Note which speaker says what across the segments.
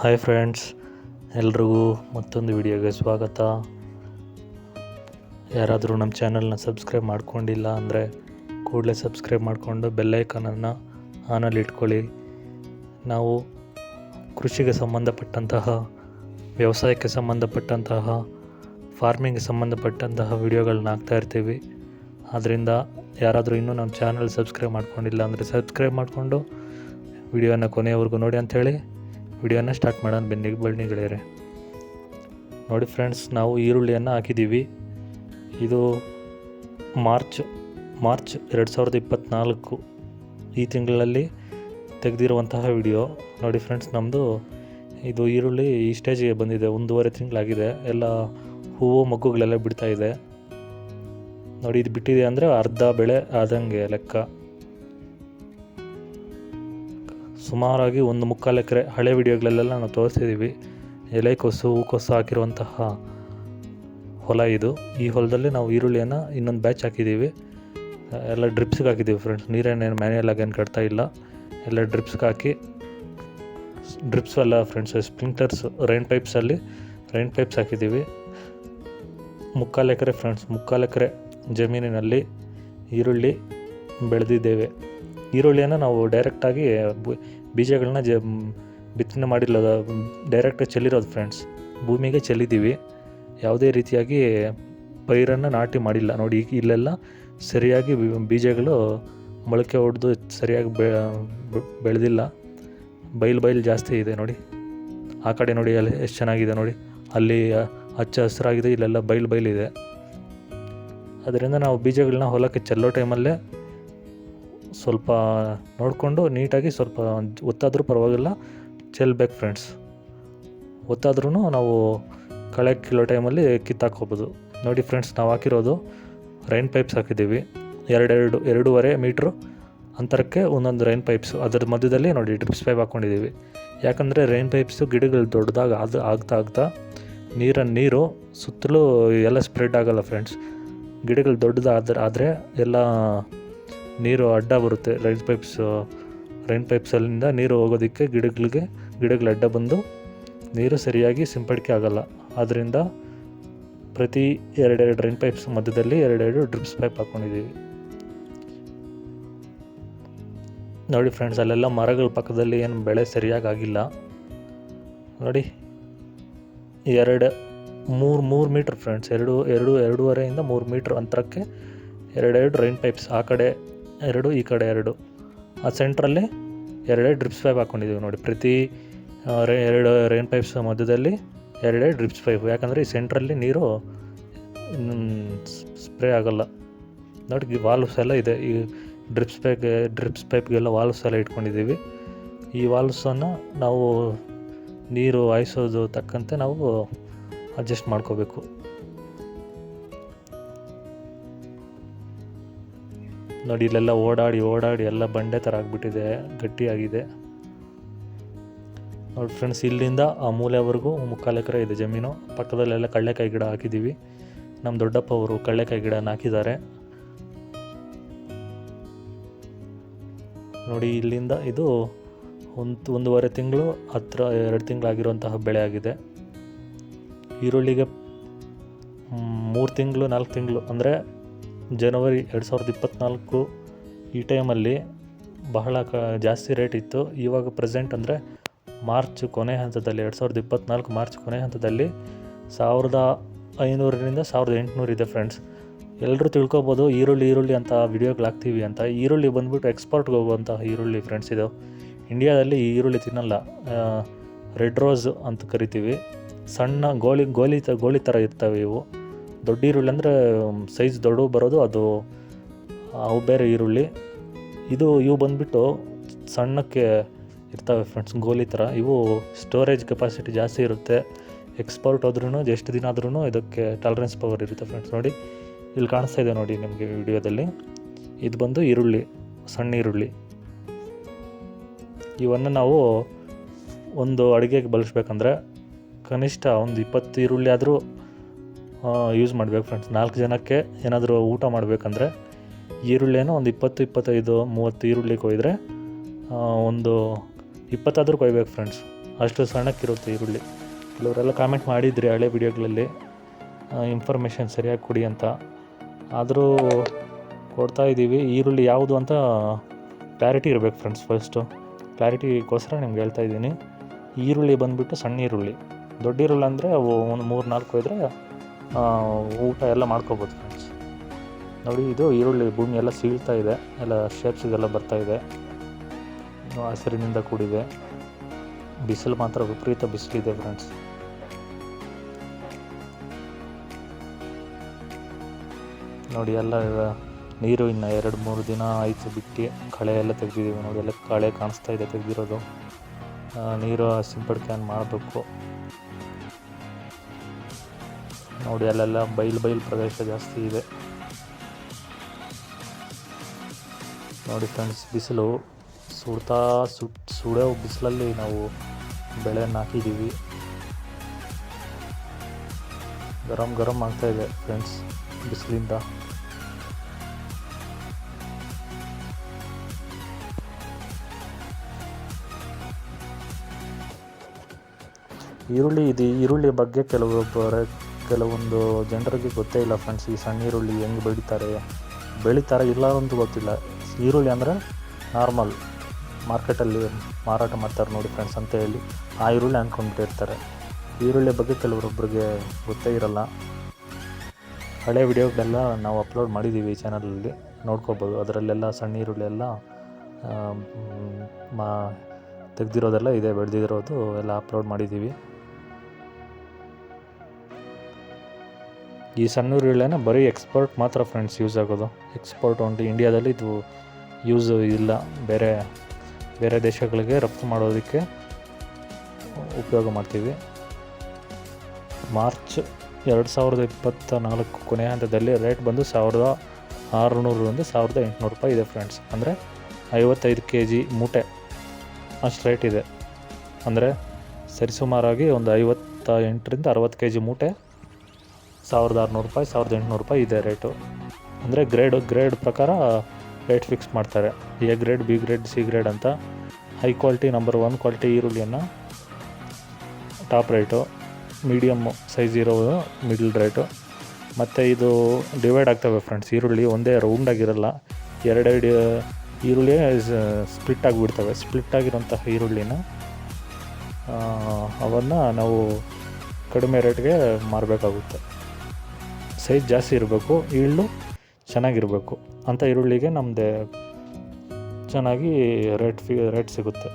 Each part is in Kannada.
Speaker 1: ಹಾಯ್ ಫ್ರೆಂಡ್ಸ್ ಎಲ್ರಿಗೂ ಮತ್ತೊಂದು ವಿಡಿಯೋಗೆ ಸ್ವಾಗತ. ಯಾರಾದರೂ ನಮ್ಮ ಚಾನಲ್ನ ಸಬ್ಸ್ಕ್ರೈಬ್ ಮಾಡ್ಕೊಂಡಿಲ್ಲ ಅಂದರೆ ಕೂಡಲೇ ಸಬ್ಸ್ಕ್ರೈಬ್ ಮಾಡಿಕೊಂಡು ಬೆಲ್ಲೈಕನನ್ನು ಆನಲ್ಲಿ ಇಟ್ಕೊಳ್ಳಿ. ನಾವು ಕೃಷಿಗೆ ಸಂಬಂಧಪಟ್ಟಂತಹ, ವ್ಯವಸಾಯಕ್ಕೆ ಸಂಬಂಧಪಟ್ಟಂತಹ ಫಾರ್ಮಿಂಗ್ಗೆ ಸಂಬಂಧಪಟ್ಟಂತಹ ವಿಡಿಯೋಗಳನ್ನ ಹಾಕ್ತಾ ಇರ್ತೀವಿ. ಆದ್ದರಿಂದ ಯಾರಾದರೂ ಇನ್ನೂ ನಮ್ಮ ಚಾನಲ್ ಸಬ್ಸ್ಕ್ರೈಬ್ ಮಾಡ್ಕೊಂಡಿಲ್ಲ ಅಂದರೆ ಸಬ್ಸ್ಕ್ರೈಬ್ ಮಾಡಿಕೊಂಡು ವಿಡಿಯೋನ ಕೊನೆಯವರೆಗೂ ನೋಡಿ ಅಂಥೇಳಿ ವಿಡಿಯೋನ ಸ್ಟಾರ್ಟ್ ಮಾಡೋಣ. ಬನ್ನಿ ಬನ್ನಿ ಗೆಳೆಯರೆ ನೋಡಿ ಫ್ರೆಂಡ್ಸ್, ನಾವು ಈರುಳ್ಳಿಯನ್ನು ಹಾಕಿದ್ದೀವಿ. ಇದು ಮಾರ್ಚ್ ಮಾರ್ಚ್ ಎರಡು ಸಾವಿರದ ಇಪ್ಪತ್ತ್ನಾಲ್ಕು ಈ ತಿಂಗಳಲ್ಲಿ ತೆಗೆದಿರುವಂತಹ ವಿಡಿಯೋ. ನೋಡಿ ಫ್ರೆಂಡ್ಸ್ ನಮ್ಮದು ಇದು ಈರುಳ್ಳಿ ಈ ಸ್ಟೇಜಿಗೆ ಬಂದಿದೆ. ಒಂದೂವರೆ ತಿಂಗಳಾಗಿದೆ. ಎಲ್ಲ ಹೂವು ಮಗ್ಗುಗಳೆಲ್ಲ ಬಿಡ್ತಾ ಇದೆ. ನೋಡಿ, ಇದು ಬಿಟ್ಟಿದೆ ಅಂದರೆ ಅರ್ಧ ಬೆಳೆ ಆದಂಗೆ ಲೆಕ್ಕ. ಸುಮಾರಾಗಿ ಒಂದು ಮುಕ್ಕಾಲು ಎಕರೆ ಹಳೆ ವಿಡಿಯೋಗಳಲ್ಲೆಲ್ಲ ನಾವು ತೋರಿಸಿದ್ದೀವಿ. ಎಲೆಕೋಸು ಹೂಕೋಸು ಹಾಕಿರುವಂತಹ ಹೊಲ ಇದು. ಈ ಹೊಲದಲ್ಲಿ ನಾವು ಈರುಳ್ಳಿಯನ್ನು ಇನ್ನೊಂದು ಬ್ಯಾಚ್ ಹಾಕಿದ್ದೀವಿ. ಎಲ್ಲ ಡ್ರಿಪ್ಸ್ಗೆ ಹಾಕಿದ್ದೀವಿ ಫ್ರೆಂಡ್ಸ್ ನೀರೇನೇನು ಮ್ಯಾನ್ಯಲ್ ಆಗೇನು ಕಟ್ತಾ ಇಲ್ಲ. ಎಲ್ಲ ಡ್ರಿಪ್ಸ್ಗೆ ಹಾಕಿ ಡ್ರಿಪ್ಸ್ ಅಲ್ಲ ಫ್ರೆಂಡ್ಸ್ ಸ್ಪ್ರಿಂಕ್ಲರ್ಸ್ ರೈನ್ ಪೈಪ್ಸಲ್ಲಿ ರೈನ್ ಪೈಪ್ಸ್ ಹಾಕಿದ್ದೀವಿ. ಮುಕ್ಕಾಲು ಎಕರೆ ಫ್ರೆಂಡ್ಸ್ ಮುಕ್ಕಾಲು ಎಕರೆ ಜಮೀನಿನಲ್ಲಿ ಈರುಳ್ಳಿ ಬೆಳೆದಿದ್ದೇವೆ. ಈರುಳ್ಳಿಯನ್ನು ನಾವು ಡೈರೆಕ್ಟಾಗಿ ಬೀಜಗಳನ್ನ ಜ ಬಿತ್ತನೆ ಮಾಡಿಲ್ಲ ಡೈರೆಕ್ಟಾಗಿ ಚೆಲ್ಲಿರೋದು ಫ್ರೆಂಡ್ಸ್ ಭೂಮಿಗೆ ಚೆಲ್ಲಿದ್ದೀವಿ. ಯಾವುದೇ ರೀತಿಯಾಗಿ ಪೈರನ್ನು ನಾಟಿ ಮಾಡಿಲ್ಲ. ನೋಡಿ, ಈಗ ಇಲ್ಲೆಲ್ಲ ಸರಿಯಾಗಿ ಬೀಜಗಳು ಮೊಳಕೆ ಹೊಡೆದು ಸರಿಯಾಗಿ ಬೆ ಬೆಳೆದಿಲ್ಲ. ಬೈಲು ಬೈಲು ಜಾಸ್ತಿ ಇದೆ, ನೋಡಿ. ಆ ಕಡೆ ನೋಡಿ, ಅಲ್ಲಿ ಎಷ್ಟು ಚೆನ್ನಾಗಿದೆ ನೋಡಿ. ಅಲ್ಲಿ ಹಚ್ಚ ಹಸಿರಾಗಿದೆ, ಇಲ್ಲೆಲ್ಲ ಬೈಲು ಬೈಲಿದೆ ಅದರಿಂದ ನಾವು ಬೀಜಗಳನ್ನ ಹೊಲಕ್ಕೆ ಚೆಲ್ಲೋ ಟೈಮಲ್ಲೇ ಸ್ವಲ್ಪ ನೋಡಿಕೊಂಡು ನೀಟಾಗಿ ಸ್ವಲ್ಪ ಒತ್ತಾದರೂ ಪರವಾಗಿಲ್ಲ. ಚೆಲ್ಬೇಕು ಫ್ರೆಂಡ್ಸ್ ಒತ್ತಾದ್ರೂ ನಾವು ಕಳೆ ಕೀಳೋ ಟೈಮಲ್ಲಿ ಕಿತ್ತಾಕೋಬೋದು ನೋಡಿ ಫ್ರೆಂಡ್ಸ್ ನಾವು ಹಾಕಿರೋದು ರೈನ್ ಪೈಪ್ಸ್ ಹಾಕಿದ್ದೀವಿ. ಎರಡೆರಡು, ಎರಡೂವರೆ ಮೀಟ್ರು ಅಂತರಕ್ಕೆ ಒಂದೊಂದು ರೈನ್ ಪೈಪ್ಸು ಅದರ ಮಧ್ಯದಲ್ಲಿ ನೋಡಿ ಡ್ರಿಪ್ಸ್ ಪೈಪ್ ಹಾಕ್ಕೊಂಡಿದ್ದೀವಿ ಯಾಕಂದರೆ ರೈನ್ ಪೈಪ್ಸು ಗಿಡಗಳು ದೊಡ್ಡದಾಗ ಅದು ಆಗ್ತಾ ಆಗ್ತಾ ನೀರನ್ನು ನೀರು ಸುತ್ತಲೂ ಎಲ್ಲ ಸ್ಪ್ರೆಡ್ ಆಗೋಲ್ಲ ಫ್ರೆಂಡ್ಸ್ ಗಿಡಗಳು ದೊಡ್ಡದಾದ್ರೆ, ಆದರೆ ಎಲ್ಲ ನೀರು ಅಡ್ಡ ಬರುತ್ತೆ ರೈನ್ ಪೈಪ್ಸ್, ರೈನ್ ಪೈಪ್ಸಲ್ಲಿಂದ ನೀರು ಹೋಗೋದಕ್ಕೆ ಗಿಡಗಳಿಗೆ, ಗಿಡಗಳು ಅಡ್ಡ ಬಂದು ನೀರು ಸರಿಯಾಗಿ ಸಿಂಪಡಿಕೆ ಆಗಲ್ಲ. ಆದ್ದರಿಂದ ಪ್ರತಿ ಎರಡೆರಡು ರೈನ್ ಪೈಪ್ಸ್ ಮಧ್ಯದಲ್ಲಿ ಎರಡೆರಡು ಡ್ರಿಪ್ಸ್ ಪೈಪ್ ಹಾಕ್ಕೊಂಡಿದ್ದೀವಿ ನೋಡಿ ಫ್ರೆಂಡ್ಸ್, ಅಲ್ಲೆಲ್ಲ ಮರಗಳ ಪಕ್ಕದಲ್ಲಿ ಏನು ಬೆಳೆ ಸರಿಯಾಗಿ ಆಗಿಲ್ಲ. ನೋಡಿ, ಎರಡು, ಮೂರು ಮೂರು ಮೀಟ್ರ್ ಫ್ರೆಂಡ್ಸ್, ಎರಡು ಎರಡು, ಎರಡೂವರೆಯಿಂದ ಮೂರು ಮೀಟ್ರ್ ಅಂತರಕ್ಕೆ ಎರಡೆರಡು ರೈನ್ ಪೈಪ್ಸ್ ಆ ಕಡೆ ಎರಡು, ಈ ಕಡೆ ಎರಡು. ಆ ಸೆಂಟ್ರಲ್ಲಿ ಎರಡೇ ಡ್ರಿಪ್ಸ್ ಪೈಪ್ ಹಾಕ್ಕೊಂಡಿದ್ದೀವಿ ನೋಡಿ. ಪ್ರತಿ ಎರಡು ರೈನ್ ಪೈಪ್ಸ್ ಮಧ್ಯದಲ್ಲಿ ಎರಡೇ ಡ್ರಿಪ್ಸ್ ಪೈಪ್ ಯಾಕಂದರೆ ಈ ಸೆಂಟ್ರಲ್ಲಿ ನೀರು ಸ್ಪ್ರೇ ಆಗೋಲ್ಲ. ನೋಡಿ ವಾಲ್ವ್ಸ್ ಎಲ್ಲ ಇದೆ. ಈ ಡ್ರಿಪ್ಸ್ ಪೈಪ್ ಡ್ರಿಪ್ಸ್ ಪೈಪ್ಗೆಲ್ಲ ವಾಲ್ವ್ಸ್ ಎಲ್ಲ ಇಟ್ಕೊಂಡಿದ್ದೀವಿ ಈ ವಾಲ್ವ್ಸನ್ನು ನಾವು ನೀರು ಹಾಯಿಸೋದು ತಕ್ಕಂತೆ ನಾವು ಅಡ್ಜಸ್ಟ್ ಮಾಡ್ಕೋಬೇಕು. ನೋಡಿ, ಇಲ್ಲೆಲ್ಲ ಓಡಾಡಿ ಓಡಾಡಿ ಎಲ್ಲ ಬಂಡೆ ಥರ ಆಗಿಬಿಟ್ಟಿದೆ. ಗಟ್ಟಿಯಾಗಿದೆ. ನೋಡಿ ಫ್ರೆಂಡ್ಸ್ ಇಲ್ಲಿಂದ ಆ ಮೂಲೆವರೆಗೂ ಮುಕ್ಕಾಲು ಇದೆ ಜಮೀನು. ಪಕ್ಕದಲ್ಲೆಲ್ಲ ಕಳ್ಳೆಕಾಯಿ ಗಿಡ ಹಾಕಿದ್ದೀವಿ. ನಮ್ಮ ದೊಡ್ಡಪ್ಪ ಅವರು ಕಳ್ಳೆಕಾಯಿ ಗಿಡನ ಹಾಕಿದ್ದಾರೆ. ನೋಡಿ, ಇಲ್ಲಿಂದ ಇದು ಒಂದು, ಒಂದೂವರೆ ತಿಂಗಳು ಹತ್ರ, ಎರಡು ತಿಂಗಳಾಗಿರುವಂತಹ ಬೆಳೆ ಆಗಿದೆ. ಈರುಳ್ಳಿಗೆ ಮೂರು ತಿಂಗಳು, ನಾಲ್ಕು ತಿಂಗಳು, ಅಂದರೆ ಜನವರಿ ಎರಡು ಸಾವಿರದ ಇಪ್ಪತ್ತ್ನಾಲ್ಕು ಈ ಟೈಮಲ್ಲಿ ಬಹಳ ಕ ಜಾಸ್ತಿ ರೇಟ್ ಇತ್ತು. ಇವಾಗ ಪ್ರೆಸೆಂಟ್ ಅಂದರೆ ಮಾರ್ಚ್ ಕೊನೆ ಹಂತದಲ್ಲಿ, ಎರಡು ಸಾವಿರದ ಇಪ್ಪತ್ತ್ನಾಲ್ಕು ಮಾರ್ಚ್ ಕೊನೆ ಹಂತದಲ್ಲಿ ಸಾವಿರದ ಐನೂರರಿಂದ ಸಾವಿರದ ಎಂಟುನೂರು ಇದೆ ಫ್ರೆಂಡ್ಸ್ ಎಲ್ಲರೂ ತಿಳ್ಕೊಬೋದು ಈರುಳ್ಳಿ ಈರುಳ್ಳಿ ಅಂತ ವಿಡಿಯೋಗಳು ಹಾಕ್ತೀವಿ ಅಂತ. ಈರುಳ್ಳಿ ಬಂದ್ಬಿಟ್ಟು ಎಕ್ಸ್ಪೋರ್ಟ್ಗೆ ಹೋಗುವಂಥ ಈರುಳ್ಳಿ ಫ್ರೆಂಡ್ಸ್ ಇದು. ಇಂಡಿಯಾದಲ್ಲಿ ಈರುಳ್ಳಿ ತಿನ್ನಲ್ಲ. ರೆಡ್ ರೋಸ್ ಅಂತ ಕರಿತೀವಿ. ಸಣ್ಣ ಗೋಲಿ ತ ಗೋಳಿ ಥರ ಇರ್ತವೆ ಇವು. ದೊಡ್ಡ ಈರುಳ್ಳಿ ಅಂದರೆ ಸೈಜ್ ದೊಡ್ಡ ಬರೋದು, ಅದು ಅವು ಬೇರೆ ಈರುಳ್ಳಿ. ಇದು ಇವು ಬಂದ್ಬಿಟ್ಟು ಸಣ್ಣಕ್ಕೆ ಇರ್ತವೆ ಫ್ರೆಂಡ್ಸ್ ಗೋಲಿ ಥರ. ಇವು ಸ್ಟೋರೇಜ್ ಕೆಪಾಸಿಟಿ ಜಾಸ್ತಿ ಇರುತ್ತೆ. ಎಕ್ಸ್ಪೋರ್ಟ್ ಹೋದ್ರೂ ಎಷ್ಟು ದಿನ ಆದ್ರೂ ಇದಕ್ಕೆ ಟಾಲರೆನ್ಸ್ ಪವರ್ ಇರುತ್ತೆ ಫ್ರೆಂಡ್ಸ್ ನೋಡಿ. ಇಲ್ಲಿ ಕಾಣಿಸ್ತಾ ಇದೆ ನೋಡಿ ನಿಮಗೆ ವಿಡಿಯೋದಲ್ಲಿ. ಇದು ಬಂದು ಈರುಳ್ಳಿ, ಸಣ್ಣ ಈರುಳ್ಳಿ. ಇವನ್ನು ನಾವು ಒಂದು ಅಡುಗೆಗೆ ಬಳಸ್ಬೇಕಂದ್ರೆ ಕನಿಷ್ಠ ಒಂದು ಇಪ್ಪತ್ತು ಈರುಳ್ಳಿ ಆದರೂ ಯೂಸ್ ಮಾಡಬೇಕು ಫ್ರೆಂಡ್ಸ್ ನಾಲ್ಕು ಜನಕ್ಕೆ ಏನಾದರೂ ಊಟ ಮಾಡಬೇಕಂದ್ರೆ ಈರುಳ್ಳಿಯನ್ನು ಒಂದು ಇಪ್ಪತ್ತು, ಇಪ್ಪತ್ತೈದು, ಮೂವತ್ತು ಈರುಳ್ಳಿ ಕೊಯ್ದರೆ ಒಂದು ಇಪ್ಪತ್ತಾದರೂ ಕೊಯ್ಬೇಕು ಫ್ರೆಂಡ್ಸ್ ಅಷ್ಟು ಸಣ್ಣಕ್ಕಿರುತ್ತೆ ಈರುಳ್ಳಿ. ಕೆಲವರೆಲ್ಲ ಕಾಮೆಂಟ್ ಮಾಡಿದ್ರಿ ಹಳೆ ವಿಡಿಯೋಗಳಲ್ಲಿ ಇನ್ಫಾರ್ಮೇಷನ್ ಸರಿಯಾಗಿ ಕೊಡಿ ಅಂತ. ಆದರೂ ಕೊಡ್ತಾ ಇದ್ದೀವಿ. ಈರುಳ್ಳಿ ಯಾವುದು ಅಂತ ಕ್ಲಾರಿಟಿ ಇರಬೇಕು ಫ್ರೆಂಡ್ಸ್ ಫಸ್ಟು ಕ್ಲಾರಿಟಿಗೋಸ್ಕರ ನಿಮ್ಗೆ ಹೇಳ್ತಾ ಇದ್ದೀನಿ. ಈರುಳ್ಳಿ ಬಂದುಬಿಟ್ಟು ಸಣ್ಣ ಈರುಳ್ಳಿ. ದೊಡ್ಡ ಈರುಳ್ಳಿ ಅಂದರೆ ಅವು ಒಂದು ಮೂರು ನಾಲ್ಕು ಇದ್ದರೆ ಊಟ ಎಲ್ಲ ಮಾಡ್ಕೋಬೋದು ಫ್ರೆಂಡ್ಸ್ ನೋಡಿ, ಇದು ಈರುಳ್ಳಿ ಭೂಮಿ ಎಲ್ಲ ಸೀಳ್ತಾ ಇದೆ. ಎಲ್ಲ ಶೇಪ್ಸಿಗೆಲ್ಲ ಬರ್ತಾ ಇದೆ. ಹಸಿರಿನಿಂದ ಕೂಡಿದೆ. ಬಿಸಿಲು ಮಾತ್ರ ವಿಪರೀತ ಬಿಸಿಲಿದೆ ಫ್ರೆಂಡ್ಸ್ ನೋಡಿ, ಎಲ್ಲ ನೀರು ಇನ್ನು ಎರಡು ಮೂರು ದಿನ ಆಯಿತು ಬಿಟ್ಟು ಕಳೆ ಎಲ್ಲ ತೆಗೆದಿದ್ದೀವಿ ನೋಡಿ, ಎಲ್ಲ ಕಳೆ ಕಾಣಿಸ್ತಾ ಇದೆ ತೆಗೆದಿರೋದು. ನೀರು ಸಿಂಪಡಿಕೆ ಮಾಡಬೇಕು. ನೋಡಿ, ಅಲ್ಲೆಲ್ಲ ಬೈಲು ಬೈಲು ಪ್ರದೇಶ ಜಾಸ್ತಿ ಇದೆ. ನೋಡಿ ಫ್ರೆಂಡ್ಸ್ ಬಿಸಿಲು ಸುಡ್ತಾ ಸುಟ್ ಸುಡೋ ಬಿಸಿಲಲ್ಲಿ ನಾವು ಬೆಳೆಯನ್ನು ಹಾಕಿದ್ದೀವಿ. ಗರಂ ಗರಂ ಆಗ್ತಾ ಇದೆ ಫ್ರೆಂಡ್ಸ್ ಬಿಸಿಲಿಂದ. ಈರುಳ್ಳಿ ಇದು, ಈರುಳ್ಳಿ ಬಗ್ಗೆ ಕೆಲವೊಬ್ಬರ ಕೆಲವೊಂದು ಜನರಿಗೆ ಗೊತ್ತೇ ಇಲ್ಲ ಫ್ರೆಂಡ್ಸ್ ಈ ಸಣ್ಣ ಈರುಳ್ಳಿ ಹೆಂಗೆ ಬೆಳೀತಾರೆ? ಬೆಳೀತಾರೆ ಇಲ್ಲ ಅಂತ ಗೊತ್ತಿಲ್ಲ. ಈರುಳ್ಳಿ ಅಂದರೆ ನಾರ್ಮಲ್ ಮಾರ್ಕೆಟಲ್ಲಿ ಮಾರಾಟ ಮಾಡ್ತಾರೆ ನೋಡಿ ಫ್ರೆಂಡ್ಸ್ ಅಂತ ಹೇಳಿ. ಆ ಈರುಳ್ಳಿ ಅಂದ್ಕೊಂಡ್ಬಿಟ್ಟಿರ್ತಾರೆ. ಈರುಳ್ಳಿ ಬಗ್ಗೆ ಕೆಲವರೊಬ್ಬರಿಗೆ ಗೊತ್ತೇ ಇರಲ್ಲ. ಹಳೆ ವಿಡಿಯೋಗಳೆಲ್ಲ ನಾವು ಅಪ್ಲೋಡ್ ಮಾಡಿದ್ದೀವಿ ಚಾನಲಲ್ಲಿ ನೋಡ್ಕೋಬೋದು. ಅದರಲ್ಲೆಲ್ಲ ಸಣ್ಣ ಈರುಳ್ಳಿ ಎಲ್ಲ ಮಾ ತೆಗೆದಿರೋದೆಲ್ಲ ಇದೆ, ಬೆಳೆದಿರೋದು ಎಲ್ಲ ಅಪ್ಲೋಡ್ ಮಾಡಿದ್ದೀವಿ. ಈ ಸಣ್ಣ ಈರುಳ್ಳಿನ ಬರೀ ಎಕ್ಸ್ಪೋರ್ಟ್ ಮಾತ್ರ ಫ್ರೆಂಡ್ಸ್ ಯೂಸ್ ಆಗೋದು. ಎಕ್ಸ್ಪೋರ್ಟ್ ಉಂಟು ಇಂಡಿಯಾದಲ್ಲಿ ಇದು ಯೂಸ್ ಇಲ್ಲ. ಬೇರೆ ಬೇರೆ ದೇಶಗಳಿಗೆ ರಫ್ತು ಮಾಡೋದಕ್ಕೆ ಉಪಯೋಗ ಮಾಡ್ತೀವಿ. ಮಾರ್ಚ್ ಎರಡು ಸಾವಿರದ ಇಪ್ಪತ್ತ ನಾಲ್ಕು ಕೊನೆಯ ಹಂತದಲ್ಲಿ ರೇಟ್ ಬಂದು ಸಾವಿರದ ಆರುನೂರರಿಂದ ಸಾವಿರದ ಎಂಟುನೂರು ರೂಪಾಯಿ ಇದೆ ಫ್ರೆಂಡ್ಸ್ ಅಂದರೆ ಐವತ್ತೈದು ಕೆ ಜಿ ಮೂಟೆ ಅಷ್ಟು ರೇಟ್ ಇದೆ. ಅಂದರೆ ಸರಿಸುಮಾರಾಗಿ ಒಂದು ಐವತ್ತ ಎಂಟರಿಂದ ಅರವತ್ತು ಕೆ ಜಿ ಮೂಟೆ ಸಾವಿರದ ಆರುನೂರು ರೂಪಾಯಿ, ಸಾವಿರದ ಎಂಟುನೂರು ರೂಪಾಯಿ ಇದೆ ರೇಟು. ಅಂದರೆ ಗ್ರೇಡ್ ಗ್ರೇಡ್ ಪ್ರಕಾರ ರೇಟ್ ಫಿಕ್ಸ್ ಮಾಡ್ತಾರೆ. A grade B grade C grade ಅಂತ high quality number one quality ಈರುಳ್ಳಿಯನ್ನು ಟಾಪ್ ರೇಟು ಮೀಡಿಯಮ್ ಸೈಜ್ ಇರೋದು ಮಿಡ್ಲ್ ರೇಟು ಮತ್ತು ಇದು ಡಿವೈಡ್ ಆಗ್ತವೆ ಫ್ರೆಂಡ್ಸ್ ಈರುಳ್ಳಿ ಒಂದೇ ರೌಂಡಾಗಿರಲ್ಲ ಎರಡೆರಡು ಈರುಳ್ಳಿ ಸ್ಪ್ಲಿಟ್ ಆಗಿಬಿಡ್ತವೆ. ಸ್ಪ್ಲಿಟ್ ಆಗಿರೋಂತಹ ಈರುಳ್ಳಿನ ಅವನ್ನು ನಾವು ಕಡಿಮೆ ರೇಟ್ಗೆ ಮಾರಬೇಕಾಗುತ್ತೆ. ಸೈಜ್ ಜಾಸ್ತಿ ಇರಬೇಕು, ಈಳು ಚೆನ್ನಾಗಿರಬೇಕು. ಅಂಥ ಈರುಳ್ಳಿಗೆ ನಮ್ಮದೇ ಚೆನ್ನಾಗಿ ರೇಟ್ ಫಿ ರೇಟ್ ಸಿಗುತ್ತೆ.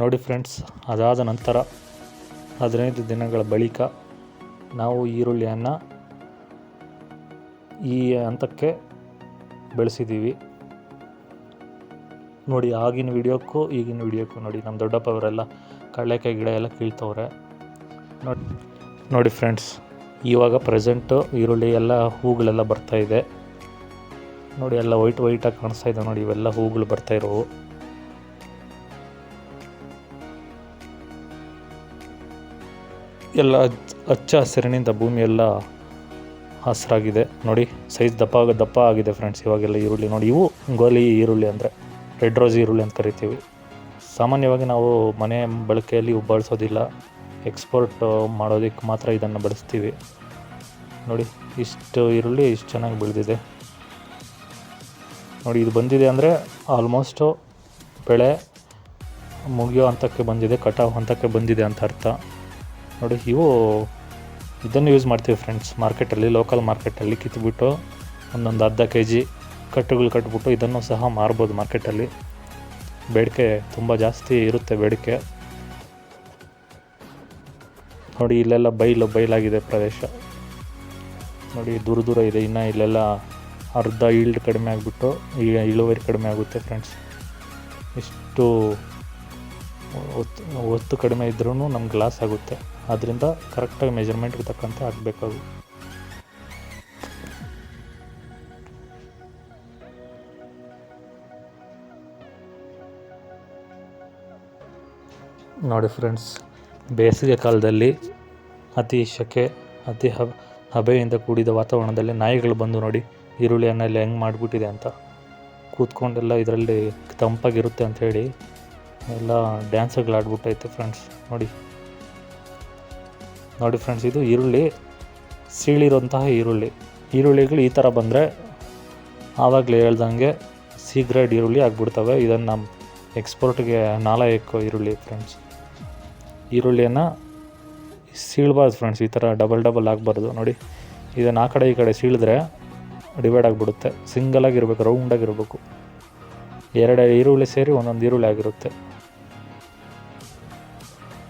Speaker 1: ನೋಡಿ ಫ್ರೆಂಡ್ಸ್, ಅದಾದ ನಂತರ ಹದಿನೈದು ದಿನಗಳ ಬಳಿಕ ನಾವು ಈರುಳ್ಳಿಯನ್ನು ಈ ಹಂತಕ್ಕೆ ಬೆಳೆಸಿದ್ದೀವಿ. ನೋಡಿ, ಆಗಿನ ವಿಡಿಯೋಕ್ಕೂ ಈಗಿನ ವಿಡಿಯೋಕ್ಕೂ ನೋಡಿ, ನಮ್ಮ ದೊಡ್ಡಪ್ಪ ಅವರೆಲ್ಲ ಕಡಲೆಕಾಯಿ ಗಿಡ ಎಲ್ಲ ಕೀಳ್ತವ್ರೆ. ನೋಡಿ ನೋಡಿ ಫ್ರೆಂಡ್ಸ್ ಇವಾಗ ಪ್ರೆಸೆಂಟು ಈರುಳ್ಳಿ ಎಲ್ಲ ಹೂಗಳೆಲ್ಲ ಬರ್ತಾ ಇದೆ. ನೋಡಿ, ಎಲ್ಲ ವೈಟ್ ವೈಟಾಗಿ ಕಾಣಿಸ್ತಾ ಇದೆ ನೋಡಿ, ಇವೆಲ್ಲ ಹೂಗಳು ಬರ್ತಾ ಇರೋವು. ಎಲ್ಲ ಹಚ್- ಹಚ್ಚ ಹಸಿರಿನಿಂದ ಭೂಮಿ ಎಲ್ಲ ಹಸಿರಾಗಿದೆ. ನೋಡಿ ಸೈಜ್ ದಪ್ಪ ದಪ್ಪ ಆಗಿದೆ ಫ್ರೆಂಡ್ಸ್ ಇವಾಗೆಲ್ಲ ಈರುಳ್ಳಿ ನೋಡಿ, ಇವು ಗೋಲಿ ಈರುಳ್ಳಿ ಅಂದರೆ. ರೆಡ್ ರೋಸ್ ಈರುಳ್ಳಿ ಅಂತ ಕರಿತೀವಿ. ಸಾಮಾನ್ಯವಾಗಿ ನಾವು ಮನೆ ಬಳಕೆಯಲ್ಲಿ ಬಳಸೋದಿಲ್ಲ ಎಕ್ಸ್ಪೋರ್ಟ್ ಮಾಡೋದಕ್ಕೆ ಮಾತ್ರ ಇದನ್ನು ಬಳಸ್ತೀವಿ. ನೋಡಿ, ಇಷ್ಟು ಈರುಳ್ಳಿ ಇಷ್ಟು ಚೆನ್ನಾಗಿ ಬೆಳೆದಿದೆ. ನೋಡಿ, ಇದು ಬಂದಿದೆ ಅಂದರೆ ಆಲ್ಮೋಸ್ಟು ಬೆಳೆ ಮುಗಿಯೋ ಹಂತಕ್ಕೆ ಬಂದಿದೆ ಕಟಾವು ಹಂತಕ್ಕೆ ಬಂದಿದೆ ಅಂತ ಅರ್ಥ. ನೋಡಿ, ಇವು ಇದನ್ನು ಯೂಸ್ ಮಾಡ್ತೀವಿ ಫ್ರೆಂಡ್ಸ್ ಮಾರ್ಕೆಟಲ್ಲಿ ಲೋಕಲ್ ಮಾರ್ಕೆಟಲ್ಲಿ ಕಿತ್ಬಿಟ್ಟು ಒಂದೊಂದು ಅರ್ಧ ಕೆ ಜಿ ಕಟ್ಟುಗಳು ಕಟ್ಬಿಟ್ಟು ಇದನ್ನು ಸಹ ಮಾರ್ಬೋದು ಮಾರ್ಕೆಟಲ್ಲಿ. ಬೇಡಿಕೆ ತುಂಬ ಜಾಸ್ತಿ ಇರುತ್ತೆ ಬೇಡಿಕೆ. ನೋಡಿ, ಇಲ್ಲೆಲ್ಲ ಬೈಲು, ಬೈಲಾಗಿದೆ ಪ್ರದೇಶ. ನೋಡಿ, ದೂರ ದೂರ ಇದೆ. ಇನ್ನು ಇಲ್ಲೆಲ್ಲ ಅರ್ಧ ಈಲ್ಡ್ ಕಡಿಮೆ ಆಗಿಬಿಟ್ಟು ಈಗ ಇಳುವರಿ ಕಡಿಮೆ ಆಗುತ್ತೆ ಫ್ರೆಂಡ್ಸ್ ಇಷ್ಟು ಒತ್ತು ಒತ್ತು ಕಡಿಮೆ ಇದ್ರೂ ನಮ್ಗೆ ಲಾಸ್ ಆಗುತ್ತೆ. ಅದರಿಂದ ಕರೆಕ್ಟಾಗಿ ಮೆಜರ್ಮೆಂಟ್ಗೆ ತಕ್ಕಂತೆ ಆಗಬೇಕಾಗು ನೋಡಿ ಫ್ರೆಂಡ್ಸ್, ಬೇಸಿಗೆ ಕಾಲದಲ್ಲಿ ಅತಿ ಸೆಕೆ ಅತಿ ಹಬ್, ಹಬೆಯಿಂದ ಕೂಡಿದ ವಾತಾವರಣದಲ್ಲಿ ನಾಯಿಗಳು ಬಂದು ನೋಡಿ ಈರುಳ್ಳಿಯನ್ನೆಲ್ಲ ಹೆಂಗೆ ಮಾಡಿಬಿಟ್ಟಿದೆ ಅಂತ ಕೂತ್ಕೊಂಡೆಲ್ಲ ಇದರಲ್ಲಿ ತಂಪಾಗಿರುತ್ತೆ ಅಂತ ಹೇಳಿ ಎಲ್ಲ ಡ್ಯಾನ್ಸಗಳು ಆಡ್ಬಿಟ್ಟೈತೆ ಫ್ರೆಂಡ್ಸ್, ನೋಡಿ. ನೋಡಿ ಫ್ರೆಂಡ್ಸ್, ಇದು ಈರುಳ್ಳಿ, ಸೀಳಿರುವಂತಹ ಈರುಳ್ಳಿ. ಈರುಳ್ಳಿಗಳು ಈ ಥರ ಬಂದರೆ ಆವಾಗಲೇ ಹೇಳ್ದಂಗೆ ಸಿ ಗ್ರೇಡ್ ಈರುಳ್ಳಿ ಆಗಿಬಿಡ್ತವೆ. ಇದನ್ನು ನಮ್ಮ ಎಕ್ಸ್ಪೋರ್ಟ್ಗೆ ನಾಲ್ಕು ಈರುಳ್ಳಿ ಫ್ರೆಂಡ್ಸ್ ಈರುಳ್ಳಿಯನ್ನು ಸೀಳ್ಬಾರ್ದು ಫ್ರೆಂಡ್ಸ್ ಈ ಥರ ಡಬಲ್ ಡಬಲ್ ಆಗಬಾರ್ದು. ನೋಡಿ, ಇದನ್ನು ಆ ಕಡೆ ಈ ಕಡೆ ಸೀಳಿದ್ರೆ ಡಿವೈಡ್ ಆಗಿಬಿಡುತ್ತೆ. ಸಿಂಗಲ್ ಆಗಿರ್ಬೇಕು ರೌಂಡಾಗಿರ್ಬೇಕು ಎರಡು ಈರುಳ್ಳಿ ಸೇರಿ ಒಂದೊಂದು ಈರುಳ್ಳಿ ಆಗಿರುತ್ತೆ.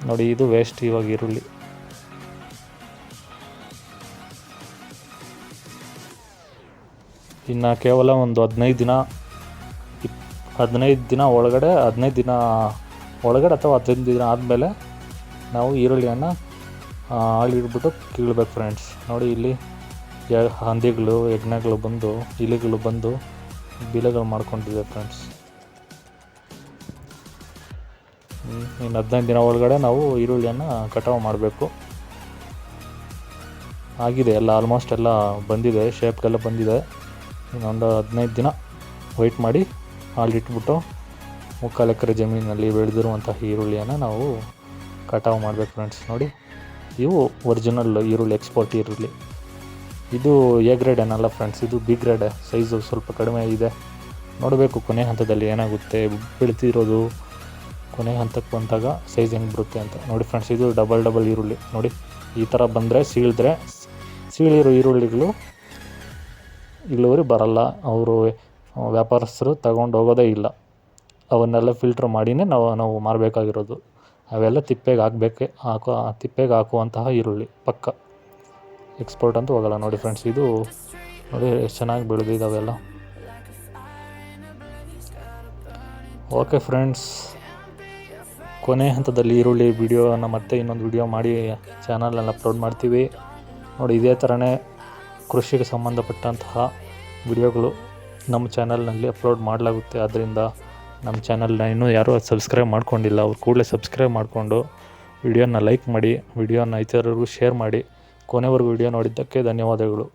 Speaker 1: ನೋಡಿ, ಇದು ವೇಸ್ಟ್ ಇವಾಗ ಈರುಳ್ಳಿ. ಇನ್ನು ಕೇವಲ ಒಂದು ಹದಿನೈದು ದಿನ ಹದಿನೈದು ದಿನ ಒಳಗಡೆ, ಹದಿನೈದು ದಿನ ಒಳಗಡೆ ಅಥವಾ ಹದಿನೈದು ದಿನ ಆದಮೇಲೆ ನಾವು ಈರುಳ್ಳಿಯನ್ನು ಆಳಿಡ್ಬಿಟ್ಟು ಕೀಳ್ಬೇಕು ಫ್ರೆಂಡ್ಸ್ ನೋಡಿ ಇಲ್ಲಿ ಹಂದಿಗಳು ಯಜ್ಞಗಳು ಬಂದು, ಇಲಿಗಳು ಬಂದು ಬಿಲೆಗಳು ಮಾಡ್ಕೊಂಡಿದೆ ಫ್ರೆಂಡ್ಸ್ ಇನ್ನು ಹದಿನೈದು ದಿನ ಒಳಗಡೆ ನಾವು ಈರುಳ್ಳಿಯನ್ನು ಕಟಾವು ಮಾಡಬೇಕು. ಆಗಿದೆ, ಎಲ್ಲ ಆಲ್ಮೋಸ್ಟ್ ಎಲ್ಲ ಬಂದಿದೆ ಶೇಪ್ಗೆಲ್ಲ ಬಂದಿದೆ. ಇನ್ನೊಂದು ಹದಿನೈದು ದಿನ ವೆಯ್ಟ್ ಮಾಡಿ. ಹಾಲಿಟ್ಬಿಟ್ಟು ಮುಕ್ಕಾಲು ಎಕರೆ ಜಮೀನಲ್ಲಿ ಬೆಳೆದಿರುವಂತಹ ಈರುಳ್ಳಿಯನ್ನು ನಾವು ಕಟಾವು ಮಾಡಬೇಕು ಫ್ರೆಂಡ್ಸ್ ನೋಡಿ. ಇವು ಒರಿಜಿನಲ್ ಈರುಳ್ಳಿ ಎಕ್ಸ್ಪೋರ್ಟ್ ಈರುಳ್ಳಿ. ಇದು ಎ ಗ್ರೇಡ್ ಏನಲ್ಲ ಫ್ರೆಂಡ್ಸ್ ಇದು ಬಿ ಗ್ರೇಡ್ ಸೈಜು ಸ್ವಲ್ಪ ಕಡಿಮೆ ಇದೆ ನೋಡಬೇಕು, ಕೊನೆ ಹಂತದಲ್ಲಿ ಏನಾಗುತ್ತೆ? ಬೆಳೀತಿರೋದು ಕೊನೆ ಹಂತಕ್ಕೆ ಬಂದಾಗ ಸೈಜ್ ಹೆಂಗೆ ಬರುತ್ತೆ ಅಂತ. ನೋಡಿ ಫ್ರೆಂಡ್ಸ್ ಇದು ಡಬಲ್ ಡಬಲ್ ಈರುಳ್ಳಿ, ನೋಡಿ. ಈ ಥರ ಬಂದರೆ ಸೀಳಿದ್ರೆ, ಸೀಳಿರೋ ಈರುಳ್ಳಿಗಳು ಇಳುವರಿ ಬರಲ್ಲ. ಅವರು ವ್ಯಾಪಾರಸ್ಥರು ತಗೊಂಡು ಹೋಗೋದೇ ಇಲ್ಲ. ಅವನ್ನೆಲ್ಲ ಫಿಲ್ಟ್ರ್ ಮಾಡಿಯೇ ನಾವು ನಾವು ಮಾರಬೇಕಾಗಿರೋದು. ಅವೆಲ್ಲ ತಿಪ್ಪೆಗೆ ಹಾಕ್ಬೇಕೆ, ಹಾಕೋ, ತಿಪ್ಪೆಗೆ ಹಾಕುವಂತಹ ಈರುಳ್ಳಿ, ಪಕ್ಕ. ಎಕ್ಸ್ಪೋರ್ಟ್ ಅಂತೂ ಹೋಗಲ್ಲ ನೋಡಿ ಫ್ರೆಂಡ್ಸ್ ಇದು ನೋಡಿ ಎಷ್ಟು ಚೆನ್ನಾಗಿ ಬೆಳೆದಿದ್ದಾವೆಲ್ಲ ಓಕೆ ಫ್ರೆಂಡ್ಸ್ ಕೊನೆ ಹಂತದಲ್ಲಿ ಈರುಳ್ಳಿ ವಿಡಿಯೋನ ಮತ್ತೆ ಇನ್ನೊಂದು ವಿಡಿಯೋ ಮಾಡಿ ಚಾನಲಲ್ಲಿ ಅಪ್ಲೋಡ್ ಮಾಡ್ತೀವಿ. ನೋಡಿ ಇದೇ ಥರನೇ ಕೃಷಿಗೆ ಸಂಬಂಧಪಟ್ಟಂತಹ ವಿಡಿಯೋಗಳು. ನಮ್ಮ ಚಾನಲ್ನಲ್ಲಿ ಅಪ್ಲೋಡ್ ಮಾಡಲಾಗುತ್ತೆ. ಆದ್ದರಿಂದ ನಮ್ಮ ಚಾನಲ್ನ ಇನ್ನೂ ಯಾರೂ ಸಬ್ಸ್ಕ್ರೈಬ್ ಮಾಡ್ಕೊಂಡಿಲ್ಲ, ಅವ್ರು ಕೂಡಲೇ ಸಬ್ಸ್ಕ್ರೈಬ್ ಮಾಡಿಕೊಂಡು ವಿಡಿಯೋನ ಲೈಕ್ ಮಾಡಿ, ವಿಡಿಯೋನ ಇತರರಿಗೂ ಶೇರ್ ಮಾಡಿ. ಕೊನೆವರೆಗೂ ವಿಡಿಯೋ ನೋಡಿದ್ದಕ್ಕೆ ಧನ್ಯವಾದಗಳು.